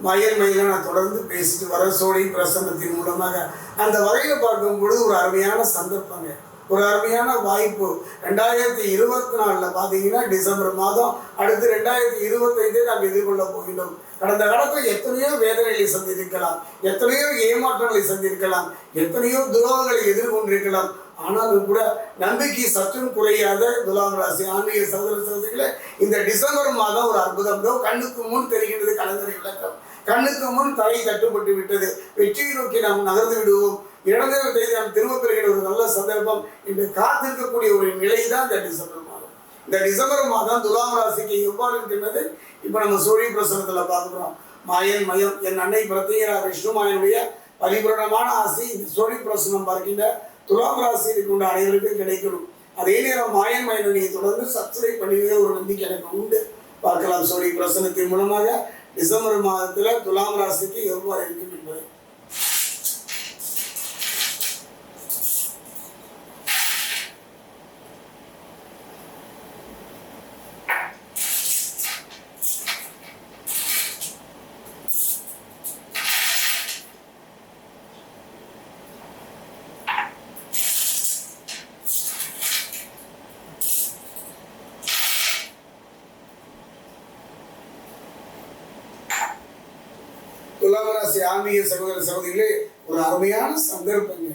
மயல் மயில நான் தொடர்ந்து பேசிட்டு வர சோழி பிரசன்னத்தின் மூலமாக அந்த வகையில் பார்க்கும் பொழுது ஒரு அருமையான சந்தர்ப்பங்க. ஒரு அருமையான வாய்ப்பு. ரெண்டாயிரத்தி இருபத்தி நாலில் பார்த்தீங்கன்னா டிசம்பர் மாதம் அடுத்து ரெண்டாயிரத்தி இருபத்தைந்தே நாம் எதிர்கொள்ள போகின்றோம். கடந்த காலத்தில் எத்தனையோ வேதனைகளை சந்தித்திருக்கலாம் எத்தனையோ ஏமாற்றங்களை சந்திருக்கலாம் எத்தனையோ துரோகங்களை எதிர்கொண்டிருக்கலாம். ஆனாலும் கூட நம்பிக்கை சற்றும் குறையாத துலாம் ராசி ஆன்மீக சகோதர சகோதரிகளை இந்த டிசம்பர் மாதம் ஒரு அற்புதம். கண்ணுக்கு முன் தெரிகின்றது கலங்கரை விளக்கம். கண்ணுக்கு முன் தலை தட்டுப்பட்டு விட்டது. வெற்றியை நோக்கி நாம் நகர்ந்து விடுவோம். இரண்டாம் தேதி நாம் திரும்ப பெறுகிற ஒரு நல்ல சந்தர்ப்பம். இன்று காத்திருக்கக்கூடிய ஒரு நிலை தான் இந்த டிசம்பர் மாதம். இந்த டிசம்பர் மாதம் துலாம் ராசிக்கு எவ்வாறு இருக்கின்றது? இப்போ நம்ம சோழி பிரசனத்தில் பார்க்குறோம். மாயன் மயம் என் அன்னை பிரத்யேகரா விஷ்ணு மாயனுடைய பரிபூரணமான ஆசை. இந்த சோழி பிரசனம் பார்க்கின்ற துலாம் ராசியில் கொண்ட அனைவருக்கும் கிடைக்கணும். அதே நேரம் மாயன் மயனை தொடர்ந்து சப்ஸ்கிரைப் பண்ணுவதே ஒரு நம்பிக்கை எனக்கு உண்டு. பார்க்கலாம் சோழி பிரசனத்தின் மூலமாக. டிசம்பர் மாதத்தில் துலாம் ராசிக்கு எவ்வாறு இருக்கும் என்பதை துலாமராசி ஆன்மீக சகோதர சகோதரிகளே ஒரு அருமையான சந்தர்ப்பங்க.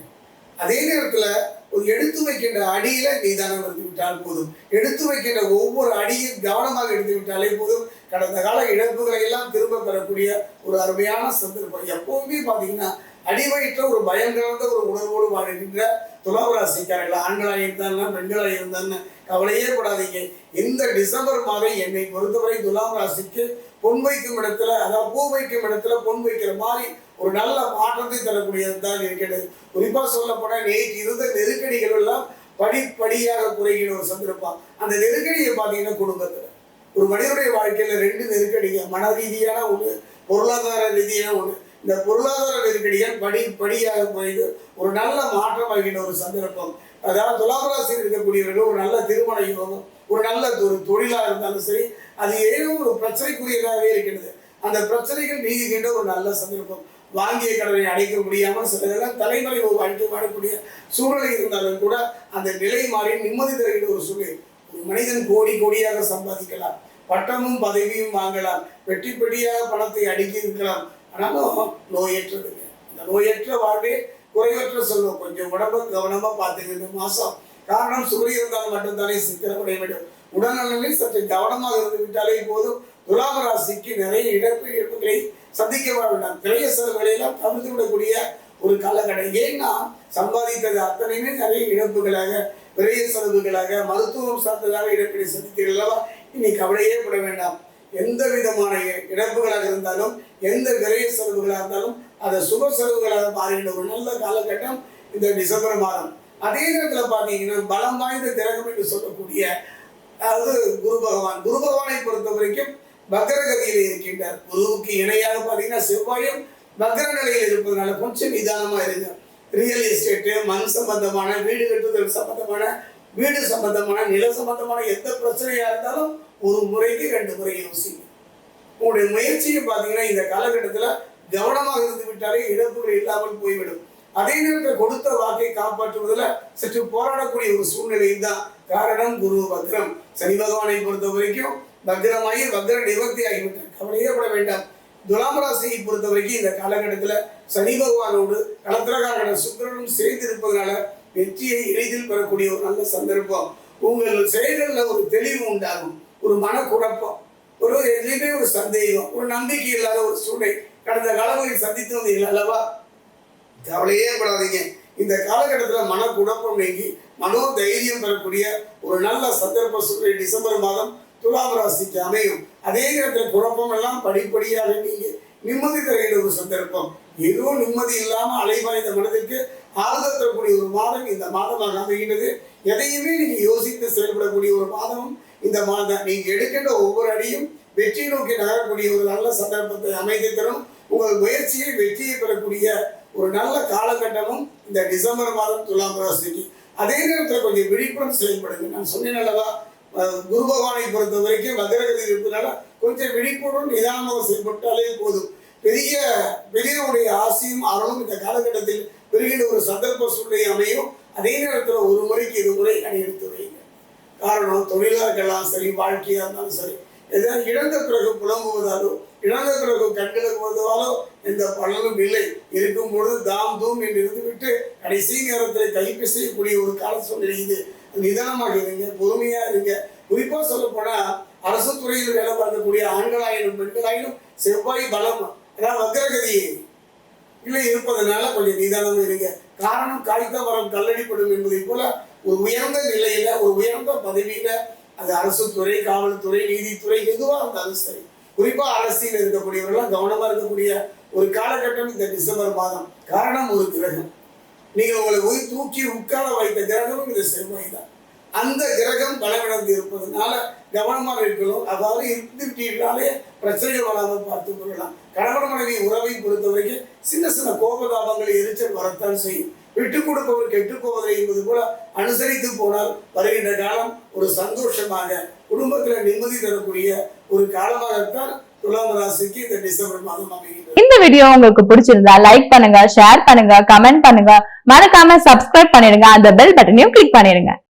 அதே நேரத்தில் ஒரு எடுத்து வைக்கின்ற அடியில நீதானம் எடுத்து விட்டால் போதும். எடுத்து வைக்கின்ற ஒவ்வொரு அடியும் கவனமாக எடுத்து விட்டாலே போதும். கடந்த கால இழப்புகளை எல்லாம் திரும்ப பெறக்கூடிய ஒரு அருமையான சந்தர்ப்பம். எப்பவுமே பார்த்தீங்கன்னா அடிவயிற்ற ஒரு பயம் கலந்த ஒரு உணர்வோடு வாழ்கின்ற துலாம் ராசிக்காரர்கள் ஆண்களாக இருந்தாலும் பெண்களாக இருந்தாலும் கவலையே படாதீங்க. இந்த டிசம்பர் மாதம் என்னை பொறுத்தவரை துலாம் ராசிக்கு பொன் வைக்கும் இடத்துல அதாவது பூ வைக்கும் இடத்துல பொன் வைக்கிற மாதிரி ஒரு நல்ல மாற்றத்தை தரக்கூடியது தான் இருக்கிறது. குறிப்பாக சொல்லப்போனால் நேற்று இருந்த நெருக்கடிகள் எல்லாம் படிப்படியாக குறைகிற ஒரு சந்தர்ப்பம். அந்த நெருக்கடியை பார்த்தீங்கன்னா குடும்பத்தில். ஒரு மனிதனுடைய வாழ்க்கையில் ரெண்டு நெருக்கடிங்க மன ரீதியான ஒன்று பொருளாதார ரீதியான ஒன்று இந்த பொருளாதார நெருக்கடிகள் படி படியாக குறைந்து ஒரு நல்ல மாற்றம் ஆகின்ற ஒரு சந்தர்ப்பம். அதாவது துலாபராசியில் இருக்கக்கூடியவர்கள் ஒரு நல்ல திருமண யோகம் ஒரு நல்ல ஒரு தொழிலாக இருந்தாலும் சரி அது ஏதோ ஒரு பிரச்சனைக்குரியதாகவே இருக்கிறது அந்த பிரச்சனைகள் நீங்குகின்ற ஒரு நல்ல சந்தர்ப்பம். வாங்கிய கடனை அடைக்க முடியாமல் சிலதெல்லாம் தலைமுறை ஒரு வாழ்க்கை வாழக்கூடிய சூழ்நிலை இருந்தாலும் கூட அந்த நிலை மாறி நிம்மதி தருகின்ற ஒரு சூழ்நிலை. ஒரு மனிதன் கோடி கோடியாக சம்பாதிக்கலாம். பட்டமும் பதவியும் வாங்கலாம். வெட்டி பெட்டியாக பணத்தை அடுக்கி இருக்கலாம் ஆனாலும் நோயற்றதுங்க இந்த நோயற்ற வாழ்வே குறைவற்ற செல்வம். கொஞ்சம் உடம்பு கவனமாக பார்த்துங்க இந்த காரணம் சூரிய இருந்தால் மட்டும்தானே சித்திரப்படைய வேண்டும். உடல்நலனில் சற்று கவனமாக இருந்து விட்டாலே போதும். துலாம ராசிக்கு நிறைய இழப்பு இழப்புகளை சந்திக்க வேண்டாம் திரைய செலவுகளையெல்லாம் தவிர்த்து விடக்கூடிய ஒரு காலகட்டம். ஏன்னா சம்பாதித்தது அத்தனையுமே நிறைய இழப்புகளாக விரைய செலவுகளாக மருத்துவம் சார்ந்ததாக இழப்பீடு சந்தித்தீர்கள் இன்னைக்கு கவலையே பட வேண்டாம். எந்த விதமான இழப்புகளாக இருந்தாலும் எந்த விரைய செலவுகளாக இருந்தாலும் அதை சுப செலவுகளாக பாருகின்ற ஒரு நல்ல காலகட்டம் இந்த டிசம்பர் மாதம். அதே நேரத்தில் பார்த்தீங்கன்னா பலம் வாய்ந்த திரகம் என்று சொல்லக்கூடிய அதாவது குரு பகவான். குரு பகவானை பொறுத்த வரைக்கும் பக்ரகதியில் இருக்கின்றார். குருவுக்கு இணையாக பார்த்தீங்கன்னா செவ்வாயும் பக்ர நிலையில் இருப்பதனால கொஞ்சம் நிதானமாக இருங்க. ரியல் எஸ்டேட்டு மண் சம்பந்தமான வீடு கட்டுதல் சம்பந்தமான வீடு சம்பந்தமான நில சம்பந்தமான எந்த பிரச்சனையாக இருந்தாலும் ஒரு முறைக்கு ரெண்டு முறை யோசிங்க உங்களுடைய முயற்சியை பார்த்தீங்கன்னா இந்த காலகட்டத்தில் கவனமாக இருந்து விட்டாலே இழப்புகள் இல்லாமல் போய்விடும். அதே நேரத்தில் கொடுத்த வாக்கை காப்பாற்றுவதில் சற்று போராடக்கூடிய ஒரு சூழ்நிலை தான் காரணம் குரு பத்ரம் சனி பகவானை பொறுத்த வரைக்கும் பக்ரமாகி பக்ர நிவர்த்தி ஆகிவிட்டார். கவலையேப்பட வேண்டாம். துலாம் ராசியை பொறுத்த வரைக்கும் இந்த காலகட்டத்தில் சனி பகவானோடு கலத்திரகாரன சுக்கரனும் சேர்ந்து இருப்பதனால வெற்றியை எளிதில் பெறக்கூடிய ஒரு நல்ல சந்தர்ப்பம். உங்கள் செயல்களில் ஒரு தெளிவு உண்டாகும். ஒரு மனக்குழப்பம் ஒரு எதுலேயுமே ஒரு சந்தேகம் ஒரு நம்பிக்கை இல்லாத ஒரு சூழ்நிலை. கடந்த காலங்களில் சந்தித்து வந்தீர்கள் அல்லவா? கவலையே படாதீங்க. இந்த காலகட்டத்தில் மனக்குழப்பம் நீங்கி மனோ தைரியம் பெறக்கூடிய ஒரு நல்ல சந்தர்ப்ப சூழ்நிலை டிசம்பர் மாதம் துலாம் ராசிக்கு அமையும். அதே நேரத்தில் குழப்பம் எல்லாம் படிப்படியாக நீங்க நிம்மதி தருகிற ஒரு சந்தர்ப்பம். எதுவும் நிம்மதி இல்லாமல் அலைவாய்ந்த மனதிற்கு ஆறுதல் தரக்கூடிய ஒரு மாதம் இந்த மாதமாக அமைகின்றது. எதையுமே நீங்க யோசித்து செயல்படக்கூடிய ஒரு மாதம் இந்த மாதம் நீங்க எடுக்கின்ற ஒவ்வொரு அடியும் வெற்றி நோக்கி நகரக்கூடிய ஒரு நல்ல சந்தர்ப்பத்தை அமைத்து தரும். உங்கள் முயற்சியை வெற்றியை பெறக்கூடிய ஒரு நல்ல காலகட்டமும் இந்த டிசம்பர் மாதம் துலாம் ராசிக்கு. அதே நேரத்தில் கொஞ்சம் விழிப்புணர்வு செயல்படுங்க நான் சொன்னேன் அல்லவா? குரு பகவானை பொறுத்த வரைக்கும் வக்ரகதி இருப்பதனால கொஞ்சம் விழிப்புடன் நிதானமாக செயல்பட்டாலே போதும். பெரிய பெரியவருடைய ஆசையும் அருளும் இந்த காலகட்டத்தில் பெறுகின்ற ஒரு சந்தர்ப்ப சூழ்நிலை அமையும். அதே நேரத்தில் ஒரு முறைக்கு இரு முறை அணியெடுத்து வைங்க காரணம் தொழிலாக இருக்கலாம் சரி வாழ்க்கையாக இருந்தாலும் சரி. ஏதாவது இழந்த பிறகு புலம்புவதாலோ இழந்த பிறகு கண்களுக்குவதாலோ எந்த பலனும் இல்லை. இருக்கும் பொழுது தாம் தூம் என்று இருந்துவிட்டு கடைசி நேரத்தில் கைப்பு செய்யக்கூடிய ஒரு கால சூழ்நிலை இது. நிதானமாக இருங்க பொறுமையாக இருங்க. குறிப்பாக சொல்லப்போனால் அரசு துறையில் வேலை பார்க்கக்கூடிய ஆண்களாயினும் பெண்களாயினும் செவ்வாய் பலம் அதாவது வக்ரகதி இல்லை இருப்பதனால கொஞ்சம் நிதானம் இருங்க. காரணம் காய்த்த வரம் கல்லடிப்படும் என்பதை போல ஒரு உயர்ந்த நிலையில ஒரு உயர்ந்த பதவியில அது அரசு துறை காவல்துறை நீதித்துறை எதுவாக இருந்தாலும் சரி. குறிப்பா அரசியல் இருக்கக்கூடியவர்களாம் கவனமா இருக்கக்கூடிய ஒரு காலகட்டம் இந்த டிசம்பர் மாதம். காரணம் ஒரு கிரகம். நீங்க உங்களை போய் தூக்கி உட்கார வைத்த கிரகமும் இந்த செவ்வாய் தான். அந்த கிரகம் பலமிழந்து இருப்பதனால கவனமாக இருக்கணும். அதாவது இருந்துவிட்டீர்களாலே பிரச்சனைகள் வராமல் பார்த்து கொள்ளலாம். கணவன் மனைவி உறவை பொறுத்த வரைக்கும் சின்ன சின்ன கோபதாபங்கள் எரிச்சல் வரத்தான் செய்யும். விட்டு கொடுப்பவர் கெட்டுப் போவதை என்பது போல அனுசரித்து போனால் வருகின்ற காலம் ஒரு சந்தோஷமாக குடும்பத்தில் நிம்மதி தரக்கூடிய ஒரு காலமாகத்தான் இந்த டிசம்பர் மாதம் இந்த வீடியோ உங்களுக்கு பிடிச்சிருந்தா லைக் பண்ணுங்க ஷேர் பண்ணுங்க கமெண்ட் பண்ணுங்க. மறக்காம சப்ஸ்கிரைப் பண்ணிடுங்க. அந்த பெல் பட்டனையும் கிளிக் பண்ணிடுங்க.